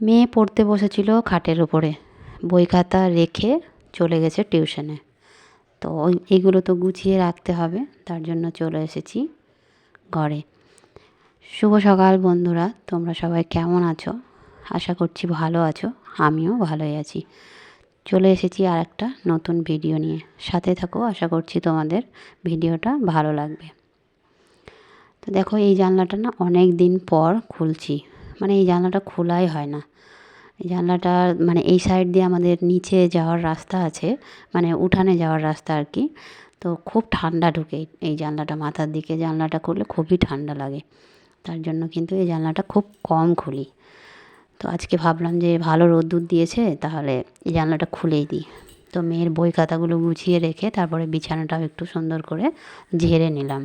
মেয়ে পড়তে বসেছিল খাটের উপরে। বই খাতা রেখে চলে গেছে টিউশনে। তো এগুলো তো গুছিয়ে রাখতে হবে, তার জন্য চলে এসেছি ঘরে। শুভ সকাল বন্ধুরা, তোমরা সবাই কেমন আছো? আশা করছি ভালো আছো, আমিও ভালোই আছি। চলে এসেছি আর একটা নতুন ভিডিও নিয়ে। সাথে থাকো, আশা করছি তোমাদের ভিডিওটা ভালো লাগবে। তো দেখো, এই জানলাটা না অনেক দিন পর খুলছি। মানে এই জানলাটা খোলাই হয় না। এই জানলাটা মানে এই সাইড দিয়ে আমাদের নিচে যাওয়ার রাস্তা আছে মানে উঠানে যাওয়ার রাস্তা আর কি। তো খুব ঠান্ডা ঢুকে এই জানলাটা মাথার দিকে। জানলাটা খুললে খুবই ঠান্ডা লাগে। তার জন্য কিন্তু এই জানলাটা খুব কম খুলি। তো আজকে ভাবলাম যে ভালো রোদ্দুর দিয়েছে, তাহলে এই জানলাটা খুলেই দিই। তো মেয়ের বই খাতাগুলো গুছিয়ে রেখে তারপরে বিছানাটাও একটু সুন্দর করে ঝেড়ে নিলাম।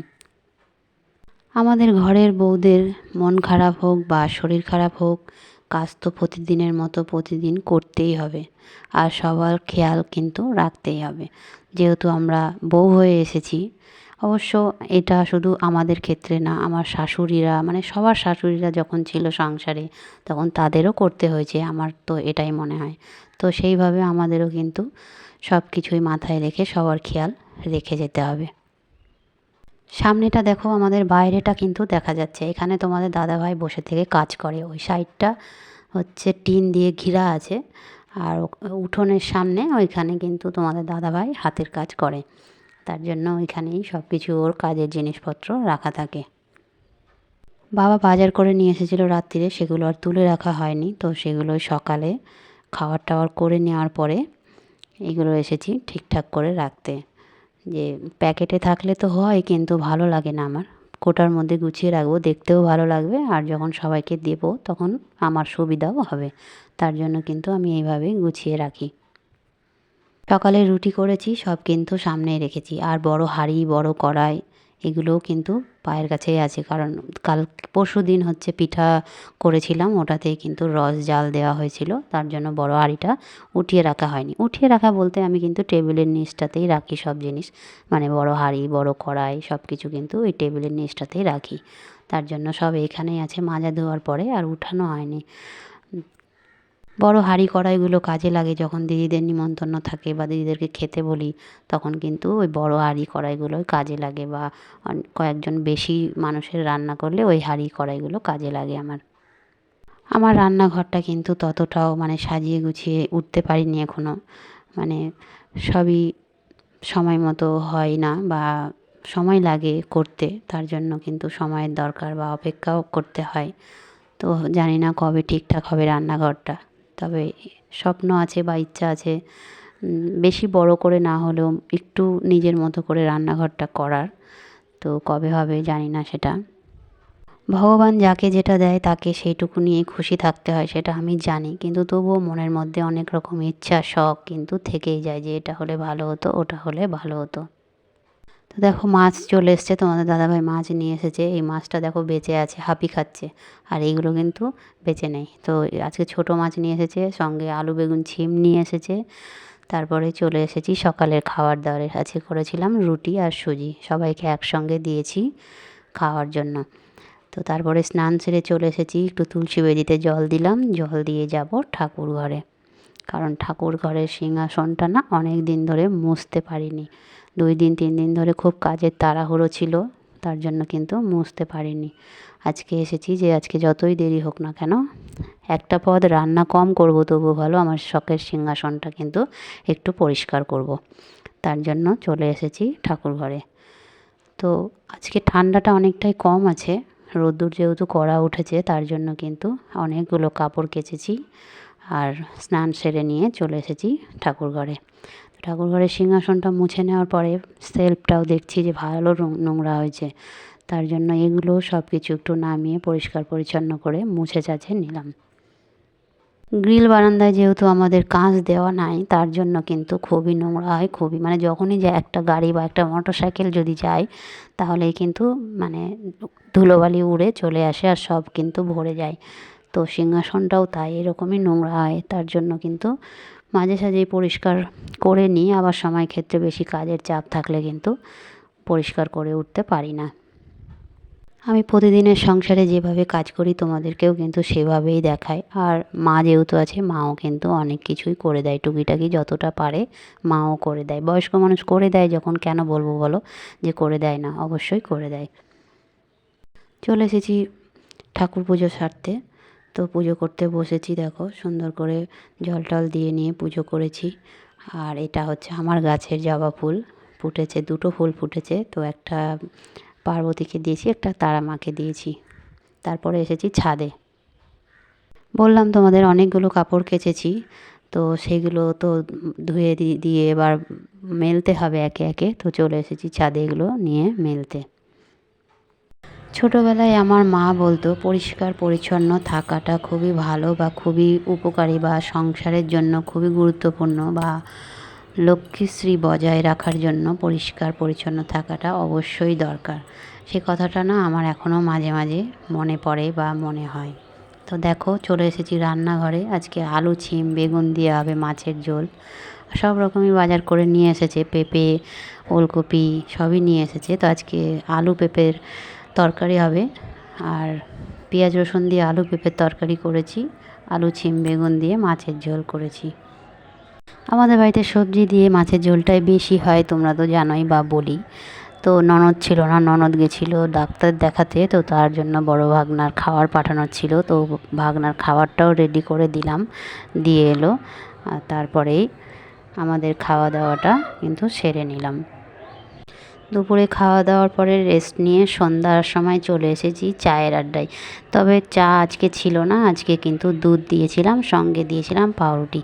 আমাদের ঘরের বউদের মন খারাপ হোক বা শরীর খারাপ হোক, কাজ তো প্রতিদিনের মতো প্রতিদিন করতেই হবে। আর সবার খেয়াল কিন্তু রাখতেই হবে। যেহেতু আমরা বউ হয়ে এসেছি, অবশ্য এটা শুধু আমাদের ক্ষেত্রে না, আমার শাশুড়িরা মানে সবার শাশুড়িরা যখন ছিল সংসারে, তখন তাদেরও করতে হয়েছে, আমার তো এটাই মনে হয়। তো সেইভাবে আমাদেরও কিন্তু সব কিছুই মাথায় রেখে সবার খেয়াল রেখে যেতে হবে। সামনেটা দেখো, আমাদের বাইরেটা কিন্তু দেখা যাচ্ছে। এখানে তোমাদের দাদাভাই বসে থেকে কাজ করে। ওই সাইডটা হচ্ছে টিন দিয়ে ঘিরা আছে আর উঠোনের সামনে ওইখানে কিন্তু তোমাদের দাদাভাই হাতের কাজ করে। তার জন্য ওইখানেই সব কিছু ওর কাজের জিনিসপত্র রাখা থাকে। বাবা বাজার করে নিয়ে এসেছিল রাত্রিরে, সেগুলো আর তুলে রাখা হয়নি। তো সেগুলো সকালে খাবার টাওয়ার করে নেওয়ার পরে এগুলো এসেছি ঠিকঠাক করে রাখতে। যে প্যাকেটে থাকলে তো হয়, কিন্তু ভালো লাগে না আমার। কোটার মধ্যে গুছিয়ে রাখব, দেখতেও ভালো লাগবে, আর যখন সবাইকে দেব তখন আমার সুবিধাও হবে। তার জন্য কিন্তু আমি এইভাবে গুছিয়ে রাখি। সকালে রুটি করেছি, সব কিন্তু সামনে রেখেছি। আর বড় হাঁড়ি, বড় কড়াই এগুলোও কিন্তু পায়ের কাছেই আছে। কারণ কাল পরশু দিন হচ্ছে পিঠা করেছিলাম, ওটাতেই কিন্তু রস জাল দেওয়া হয়েছিল। তার জন্য বড় হাঁড়িটা উঠিয়ে রাখা হয়নি। উঠিয়ে রাখা বলতে আমি কিন্তু টেবিলের নিচটাতেই রাখি সব জিনিস। মানে বড় হাঁড়ি, বড় কড়াই সব কিছু কিন্তু ওই টেবিলের নিচটাতেই রাখি। তার জন্য সব এখানেই আছে। মাজা ধোয়ার পরে আর উঠানো হয়নি। বড় হাঁড়ি কড়াইগুলো কাজে লাগে যখন দিদিদের নিমন্ত্রণ থাকে বা দিদিদেরকে খেতে বলি, তখন কিন্তু ওই বড় হাঁড়ি কড়াইগুলোই কাজে লাগে বা কয়েকজন বেশি মানুষের রান্না করলে ওই হাঁড়ি কড়াইগুলো কাজে লাগে আমার। আমার রান্নাঘরটা কিন্তু ততটাও মানে সাজিয়ে গুছিয়ে উঠতে পারিনি এখনও মানে সবই সময় মতো হয় না বা সময় লাগে করতে, তার জন্য কিন্তু সময়ের দরকার বা অপেক্ষাও করতে হয়। তো জানি না কবে ঠিকঠাক হবে রান্নাঘরটা। তবে স্বপ্ন আছে বা ইচ্ছা আছে বেশি বড় করে না হলেও একটু নিজের মতো করে রান্নাঘরটা করার। তো কবে হবে জানি না সেটা। ভগবান যাকে যেটা দেয় তাকে সেইটুকু নিয়ে খুশি থাকতে হয় সেটা আমি জানি। কিন্তু তবুও মনের মধ্যে অনেক রকম ইচ্ছা, শখ কিন্তু থেকেই যায় যে এটা হলে ভালো হতো, ওটা হলে ভালো হতো। তো দেখো মাছ চলে এসছে, তোমাদের দাদাভাই মাছ নিয়ে এসেছে। এই মাছটা দেখো বেঁচে আছে, হাঁপি খাচ্ছে। আর এইগুলো কিন্তু বেঁচে নেই। তো আজকে ছোট মাছ নিয়ে এসেছে, সঙ্গে আলু, বেগুন, ছিম নিয়ে এসেছে। তারপরে চলে এসেছি সকালের খাবার দাবারের কাছে। করেছিলাম রুটি আর সুজি, সবাইকে একসঙ্গে দিয়েছি খাওয়ার জন্য। তো তারপরে স্নান সেরে চলে এসেছি, একটু তুলসী বেদিতে জল দিলাম। জল দিয়ে যাব ঠাকুর ঘরে। কারণ ঠাকুর ঘরের সিংহাসনটা না অনেক দিন ধরে মুছতে পারিনি। দুই দিন, তিন দিন ধরে খুব কাজের তাড়াহুড়ো ছিল, তার জন্য কিন্তু মুছতে পারিনি। আজকে এসেছি যে আজকে যতই দেরি হোক না কেন, একটা পদ রান্না কম করব তবু ভালো, আমার শখের সিংহাসনটা কিন্তু একটু পরিষ্কার করব। তার জন্য চলে এসেছি ঠাকুর ঘরে। তো আজকে ঠান্ডাটা অনেকটাই কম আছে, রোদ্দুর যেহেতু কড়া উঠেছে, তার জন্য কিন্তু অনেকগুলো কাপড় কেচেছি, আর স্নান সেরে নিয়ে চলে এসেছি ঠাকুর ঘরে। ঠাকুর ঘরের সিংহাসনটা মুছে নেওয়ার পরে সেলফটাও দেখছি যে ভালো নোংরা হয়েছে। তার জন্য এগুলো সব কিছু একটু নামিয়ে পরিষ্কার পরিচ্ছন্ন করে মুছে চাছে নিলাম। গ্রিল বারান্দায় যেহেতু আমাদের কাঁচ দেওয়া নাই, তার জন্য কিন্তু খুবই নোংরা হয়, খুবই মানে যখনই যে একটা গাড়ি বা একটা মোটর সাইকেল যদি যায়, তাহলেই কিন্তু মানে ধুলোবালি উড়ে চলে আসে আর সব কিন্তু ভরে যায়। তো সিংহাসনটাও তাই, এরকমই নোংরা হয়, তার জন্য কিন্তু মাঝে সাঝেই পরিষ্কার করে নিই, আবার সময় ক্ষেত্রে বেশি কাজের চাপ থাকলে কিন্তু পরিষ্কার করে উঠতে পারি না। আমি প্রতিদিনের সংসারে যেভাবে কাজ করি, তোমাদেরকেও কিন্তু সেভাবেই দেখাই। আর মা যেহেতু আছে, মাও কিন্তু অনেক কিছুই করে দেয়। টুকিটাকি যতটা পারে মাও করে দেয়। বয়স্ক মানুষ করে দেয় যখন, কেন বলব বলো? যে করে দেয় না, অবশ্যই করে দেয়। চলে এসেছি ঠাকুর পুজো সারতে। তো পুজো করতে বসেছি, দেখো, সুন্দর করে জল টল দিয়ে নিয়ে পুজো করেছি। আর এটা হচ্ছে আমার গাছের জবা ফুল, ফুটেছে, দুটো ফুল ফুটেছে, তো একটা পার্বতীকে দিয়েছি, একটা তারা মাকে দিয়েছি। তারপরে এসেছি ছাদে। বললাম, তোমাদের অনেকগুলো কাপড় কেচেছি, তো সেগুলো তো ধুয়ে দিয়ে এবার মেলতে হবে একে একে। তো চলে এসেছি ছাদে এগুলো নিয়ে মেলতে। ছোটোবেলায় আমার মা বলতো, পরিষ্কার, পরিচ্ছন্ন থাকাটা খুবই ভালো বা খুবই উপকারী বা সংসারের জন্য খুবই গুরুত্বপূর্ণ বা লক্ষ্মীশ্রী বজায় রাখার জন্য পরিষ্কার, পরিচ্ছন্ন থাকাটা অবশ্যই দরকার। সে কথাটা না আমার এখনও মাঝে মাঝে মনে পড়ে বা মনে হয়। তো দেখো, চলে এসেছি রান্নাঘরে। আজকে আলু, ছিম, বেগুন দিয়ে হবে মাছের ঝোল। সব রকমই বাজার করে নিয়ে এসেছে, পেঁপে, ওলকপি সবই নিয়ে এসেছে। তো আজকে আলু, পেঁপের তরকারি হবে। আর পেঁয়াজ, রসুন দিয়ে আলু পেঁপের তরকারি করেছি। আলু, ছিম, বেগুন দিয়ে মাছের ঝোল করেছি। আমাদের বাড়িতে সবজি দিয়ে মাছের ঝোলটাই বেশি হয়, তোমরা তো জানোই বা বলি। তো ননদ ছিল না, ননদ গেছিল ডাক্তার দেখাতে, তো তার জন্য বড় ভাগনার খাবার পাঠানোর ছিল। তো ভাগনার খাবারটাও রেডি করে দিলাম, দিয়ে এলো। আর তারপরেই আমাদের খাওয়া দাওয়াটা কিন্তু সেরে নিলাম। দুপুরে খাওয়া দাওয়ার পরে রেস্ট নিয়ে সন্ধ্যার সময় চলে এসেছি চায়ের আড্ডায়। তবে চা আজকে ছিল না, আজকে কিন্তু দুধ দিয়েছিলাম, সঙ্গে দিয়েছিলাম পাউরুটি।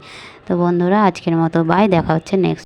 তো বন্ধুরা, আজকের মতো বাই দেখা হচ্ছে নেক্সট